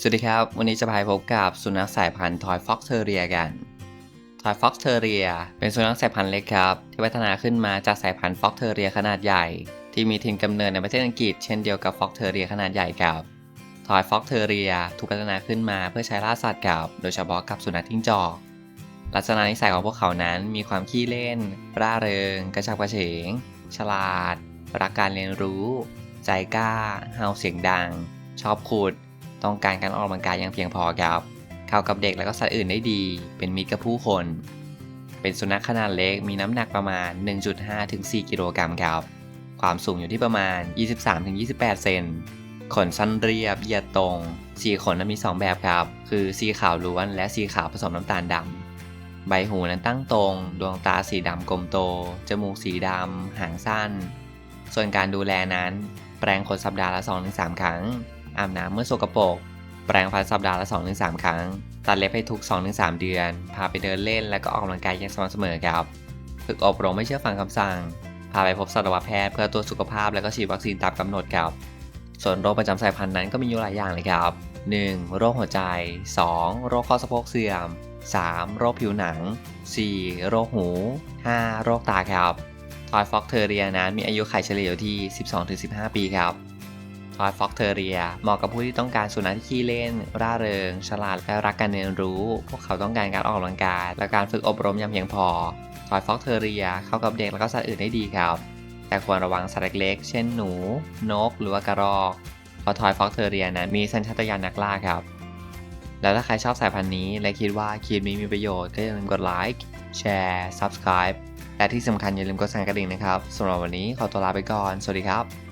สวัสดีครับ วันนี้จะพาไปพบกับสุนัขสายพันธุ์ทอยฟ็อกเทเรียกันทอยฟ็อกเทเรียเป็นสุนัขสายพันธุ์เล็กครับ ที่พัฒนาขึ้นมาจากสายพันธุ์ฟ็อกเทเรียขนาดใหญ่ ที่มีถิ่นกำเนิดในประเทศอังกฤษเช่นเดียวกับฟ็อกเทเรียขนาดใหญ่ครับทอยฟ็อกเทเรียถูกพัฒนาขึ้นมาเพื่อใช้ล่าสัตว์กับ โดยเฉพาะกับสุนัขจิ้งจอก ลักษณะนิสัยของพวกเขานั้นมีความขี้เล่น ร่าเริง กระฉับกระเฉง ฉลาด รักการเรียนรู้ ใจกล้าเห่าเสียงดัง ชอบขุด ต้องการการออกกำลังกายอย่างเพียงพอครับเข้ากับเด็กและก็สัตว์อื่นได้ดี เป็นมิตรกับผู้คน เป็นสุนัขขนาดเล็กมีน้ำหนักประมาณ 1.5ถึง4กิโลกรัมครับ ความสูงอยู่ที่ประมาณ 23ถึง28 เซนขนสั้นเรียบเหยียดตรง สีขนนั้นมี 2 แบบครับ คือสีขาวล้วนและสีขาวผสมน้ำตาลดำ ใบหูนั้นตั้งตรง ดวงตาสีดำกลมโต จมูกสีดำ หางสั้น ส่วนการดูแลนั้น แปรงขนสัปดาห์ละ 2-3 ครั้ง อาบน้ำเมื่อสกปรก แปรงฟันสัปดาห์ละ 2-3 ครั้ง ตัดเล็บให้ทุก 2-3 เดือน พาไปเดินเล่นและก็ออกกำลังกายอย่างสม่ำเสมอครับ ฝึกอบรมไม่เชื่อฟังคำสั่ง พาไปพบสัตวแพทย์เพื่อตรวจสุขภาพและก็ฉีดวัคซีนตามกำหนดครับ ส่วนโรคประจำสายพันธุ์นั้นก็มีอยู่หลายอย่างเลยครับ 1. โรคหัวใจ 2. โรคข้อสะโพกเสื่อม 3. โรคผิวหนัง 4. โรคหู 5. โรคตาครับทอยฟ็อกเทอเรียนั้นมีอายุไขเฉลี่ยอยู่ที่ 12-15 ปีครับ ทอยฟ็อกเทอเรีย เหมาะกับผู้ที่ต้องการสุนัขที่ขี้เล่น ร่าเริง ฉลาดและรักการเรียนรู้ พวกเขาต้องการการออกกำลังกาย และการฝึกอบรมอย่างเพียงพอทอยฟ็อกเทอเรียเข้ากับเด็กและก็สัตว์อื่นได้ดีครับ แต่ควรระวังสัตว์เล็กๆ เช่นหนู นก หรือว่ากระรอกเพราะทอยฟ็อกเทอเรียนั้นมีสัญชาตญาณนักล่าครับ แล้วถ้าใครชอบสายพันธุ์นี้ และคิดว่าคลิปนี้มีประโยชน์ก็อย่าลืมกดไลค์แชร์ Subscribe และที่สำคัญอย่าลืมกดสั่นกระดิ่งนะครับสำหรับวันนี้ขอตัวลาไปก่อน สวัสดีครับ